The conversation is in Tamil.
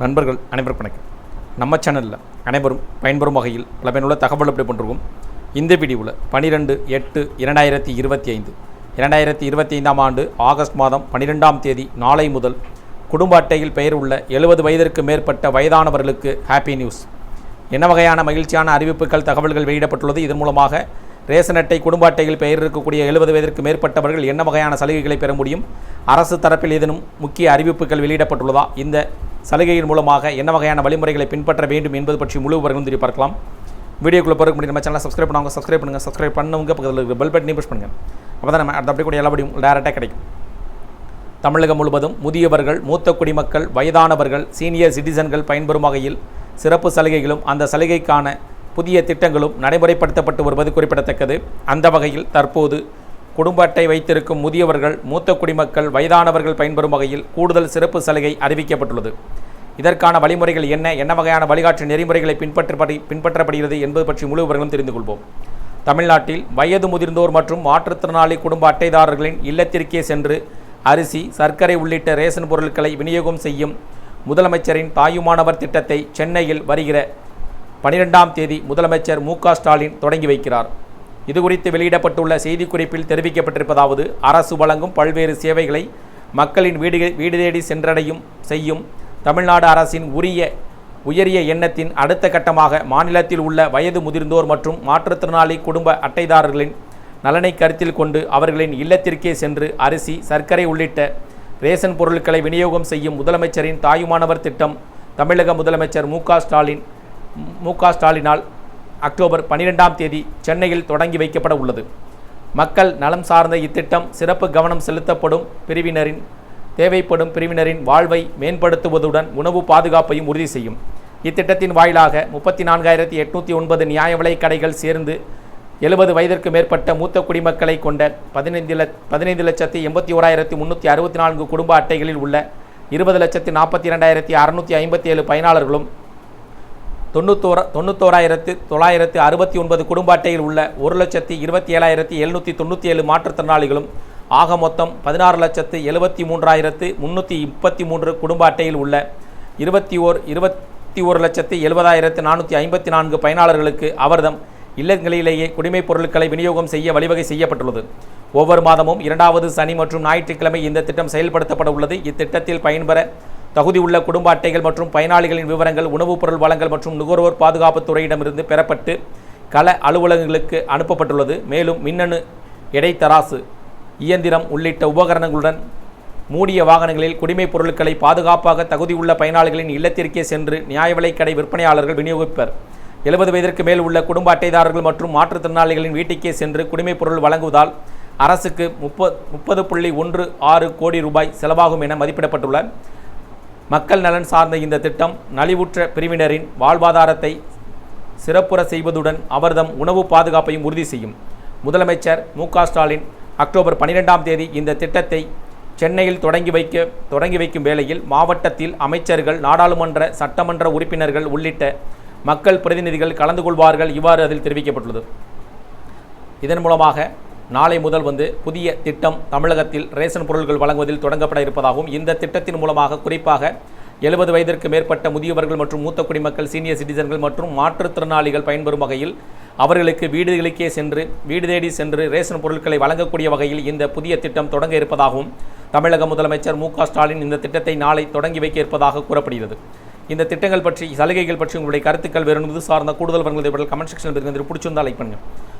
நண்பர்கள் அனைவருக்கும் வணக்கம். நம்ம சேனலில் அனைவரும் பயன்பெறும் வகையில் பல பயனுள்ள தகவல் அப்படி பண்ணிருக்கோம். இந்த வீடியோவில் பன்னிரெண்டு எட்டு இரண்டாயிரத்தி இருபத்தி ஐந்து இரண்டாயிரத்தி இருபத்தி ஐந்தாம் ஆண்டு ஆகஸ்ட் மாதம் பன்னிரெண்டாம் தேதி நாளை முதல் குடும்ப அட்டையில் பெயர் உள்ள எழுபது வயதிற்கு மேற்பட்ட வயதானவர்களுக்கு ஹாப்பி நியூஸ் என்ன வகையான மகிழ்ச்சியான அறிவிப்புகள் தகவல்கள் வெளியிடப்பட்டுள்ளது? இதன் மூலமாக ரேஷன் அட்டை குடும்ப அட்டையில் பெயர் இருக்கக்கூடிய எழுபது வயதிற்கு மேற்பட்டவர்கள் என்ன வகையான சலுகைகளை பெற முடியும்? அரசு தரப்பில் ஏதேனும் முக்கிய அறிவிப்புகள் வெளியிடப்பட்டுள்ளதா? இந்த சலுகையின் மூலமாக என்ன வகையான வழிமுறைகளை பின்பற்ற வேண்டும் என்பது பற்றி முழு விவரங்களும் தெரிய பார்க்கலாம். வீடியோக்குள்ளே பிறகு முடியும் நம்ம சேனலை சப்ஸ்கிரைப் பண்ணுவாங்க சப்ஸ்கிரைப் பண்ணுங்கள் சப்ஸ்கிரைப் பண்ணவங்க பக்கத்தில் இருக்கிற பெல் பட்டனையும் புஷ் பண்ணுங்கள் அப்போ தான் நம்ம அடுத்த அப்படி கூட எல்லா படியும் டேரெக்டாக கிடைக்கும். தமிழகம் முழுவதும் முதியவர்கள் மூத்த குடிமக்கள் வயதானவர்கள் சீனியர் சிட்டிசன்கள் பயன்பெறும் வகையில் சிறப்பு சலுகைகளும் அந்த சலுகைக்கான புதிய திட்டங்களும் நடைமுறைப்படுத்தப்பட்டு வருவது குறிப்பிடத்தக்கது. அந்த வகையில் தற்போது குடும்ப அட்டை வைத்திருக்கும் முதியவர்கள் மூத்த குடிமக்கள் வயதானவர்கள் பயன்பெறும் வகையில் கூடுதல் சிறப்பு சலுகை அறிவிக்கப்பட்டுள்ளது. இதற்கான வழிமுறைகள் என்ன? என்ன வகையான வழிகாட்டு நெறிமுறைகளை பின்பற்றப்படி பின்பற்றப்படுகிறது என்பது பற்றி முழு விவரங்களும் தெரிந்து கொள்வோம். தமிழ்நாட்டில் வயது முதிர்ந்தோர் மற்றும் மாற்றுத்திறனாளி குடும்ப அட்டைதாரர்களின் இல்லத்திற்கே சென்று அரிசி சர்க்கரை உள்ளிட்ட ரேஷன் பொருட்களை விநியோகம் செய்யும் முதலமைச்சரின் தாயுமானவர் திட்டத்தை சென்னையில் வருகிற பனிரெண்டாம் தேதி முதலமைச்சர் மு ஸ்டாலின் தொடங்கி வைக்கிறார். இதுகுறித்து வெளியிடப்பட்டுள்ள செய்திக்குறிப்பில் தெரிவிக்கப்பட்டிருப்பதாவது அரசு வழங்கும் பல்வேறு சேவைகளை மக்களின் வீடு வீடு தேடி சென்றடையும் செய்யும் தமிழ்நாடு அரசின் உரிய உயரிய எண்ணத்தின் அடுத்த கட்டமாக மாநிலத்தில் உள்ள வயது முதிர்ந்தோர் மற்றும் மாற்றுத்திறனாளி குடும்ப அட்டைதாரர்களின் நலனை கருத்தில் கொண்டு அவர்களின் இல்லத்திற்கே சென்று அரிசி சர்க்கரை உள்ளிட்ட ரேஷன் பொருட்களை விநியோகம் செய்யும் முதலமைச்சரின் தாயுமானவர் திட்டம் தமிழக முதலமைச்சர் மு க ஸ்டாலின் மு க ஸ்டாலினால் அக்டோபர் பன்னிரெண்டாம் தேதி சென்னையில் தொடங்கி வைக்கப்பட உள்ளது. மக்கள் நலம் சார்ந்த இத்திட்டம் சிறப்பு கவனம் செலுத்தப்படும் பிரிவினரின் தேவைப்படும் பிரிவினரின் வாழ்வை மேம்படுத்துவதுடன் உணவு பாதுகாப்பையும் உறுதி செய்யும். இத்திட்டத்தின் வாயிலாக முப்பத்தி நான்காயிரத்தி எட்நூற்றி ஒன்பது நியாய விலைக் கடைகள் சேர்ந்து எழுபது வயதிற்கு மேற்பட்ட மூத்த குடிமக்களை கொண்ட பதினைந்து லட்ச பதினைந்து லட்சத்தி எண்பத்தி ஓராயிரத்தி முந்நூற்றி அறுபத்தி நான்கு குடும்ப அட்டைகளில் உள்ள இருபது லட்சத்தி நாற்பத்தி இரண்டாயிரத்தி அறுநூற்றி ஐம்பத்தி ஏழு பயனாளர்களும் தொண்ணூத்தோரா தொண்ணூத்தோராயிரத்து தொள்ளாயிரத்து அறுபத்தி ஒன்பது குடும்ப அட்டையில் உள்ள ஒரு லட்சத்தி இருபத்தி ஏழாயிரத்தி எழுநூற்றி தொண்ணூற்றி ஏழு மாற்றுத்திறனாளிகளும் ஆக மொத்தம் பதினாறு லட்சத்து எழுபத்தி மூன்றாயிரத்து முந்நூற்றி முப்பத்தி மூன்று குடும்ப அட்டையில் உள்ள இருபத்தி ஓர் இருபத்தி ஒரு லட்சத்து எழுபதாயிரத்து நானூற்றி ஐம்பத்தி நான்கு பயனாளர்களுக்கு அவர்தம் இல்லங்களிலேயே குடிமைப் பொருட்களை விநியோகம் செய்ய வழிவகை செய்யப்பட்டுள்ளது. ஒவ்வொரு மாதமும் இரண்டாவது சனி மற்றும் ஞாயிற்றுக்கிழமை இந்த திட்டம் செயல்படுத்தப்பட உள்ளது. இத்திட்டத்தில் பயன்பெற தகுதியுள்ள குடும்ப அட்டைகள் மற்றும் பயனாளிகளின் விவரங்கள் உணவுப் பொருள் வளங்கள் மற்றும் நுகர்வோர் பாதுகாப்புத் துறையிடமிருந்து பெறப்பட்டு கள அலுவலகங்களுக்கு அனுப்பப்பட்டுள்ளது. மேலும் மின்னணு இடைத்தராசு இயந்திரம் உள்ளிட்ட உபகரணங்களுடன் மூடிய வாகனங்களில் குடிமைப் பொருட்களை பாதுகாப்பாக தகுதியுள்ள பயனாளிகளின் இல்லத்திற்கே சென்று நியாய விலைக் கடை விற்பனையாளர்கள் விநியோகிப்பர். எழுபது வயதிற்கு மேல் உள்ள குடும்ப அட்டைதாரர்கள் மற்றும் மாற்றுத்திறனாளிகளின் வீட்டுக்கே சென்று குடிமைப் பொருள் வழங்குவதால் அரசுக்கு முப்ப முப்பது புள்ளி ஒன்று ஆறு கோடி ரூபாய் செலவாகும் என மதிப்பிடப்பட்டுள்ள மக்கள் நலன் சார்ந்த இந்த திட்டம் நலிவுற்ற பிரிவினரின் வாழ்வாதாரத்தை சிறப்புற செய்வதுடன் அவர்தம் உணவு பாதுகாப்பையும் உறுதி செய்யும். முதலமைச்சர் மு ஸ்டாலின் அக்டோபர் பன்னிரெண்டாம் தேதி இந்த திட்டத்தை சென்னையில் தொடங்கி வைக்க தொடங்கி வைக்கும் வேளையில் மாவட்டத்தில் அமைச்சர்கள் நாடாளுமன்ற சட்டமன்ற உறுப்பினர்கள் உள்ளிட்ட மக்கள் பிரதிநிதிகள் கலந்து கொள்வார்கள் இவ்வாறு அதில் தெரிவிக்கப்பட்டுள்ளது. இதன் மூலமாக நாளை முதல் வந்து புதிய திட்டம் தமிழகத்தில் ரேஷன் பொருட்கள் வழங்குவதில் தொடங்கப்பட இருப்பதாகவும் இந்த திட்டத்தின் மூலமாக குறிப்பாக எழுபது வயதிற்கு மேற்பட்ட முதியவர்கள் மற்றும் மூத்த குடிமக்கள் சீனியர் சிட்டிசன்கள் மற்றும் மாற்றுத்திறனாளிகள் பயன்பெறும் வகையில் அவர்களுக்கு வீடுகளுக்கே சென்று வீடு தேடி சென்று ரேஷன் பொருட்களை வழங்கக்கூடிய வகையில் இந்த புதிய திட்டம் தொடங்க இருப்பதாகவும் தமிழக முதலமைச்சர் மு க ஸ்டாலின் இந்த திட்டத்தை நாளை தொடங்கி வைக்க இருப்பதாக கூறப்படுகிறது. இந்த திட்டங்கள் பற்றி சலுகைகள் பற்றி உங்களுடைய கருத்துக்கள் வேறு சார்ந்த கூடுதல் விவரங்கள் கமெண்ட் செக்ஷனில் இருக்கிறது பிடிச்சிருந்தால் லைக் பண்ணுங்கள்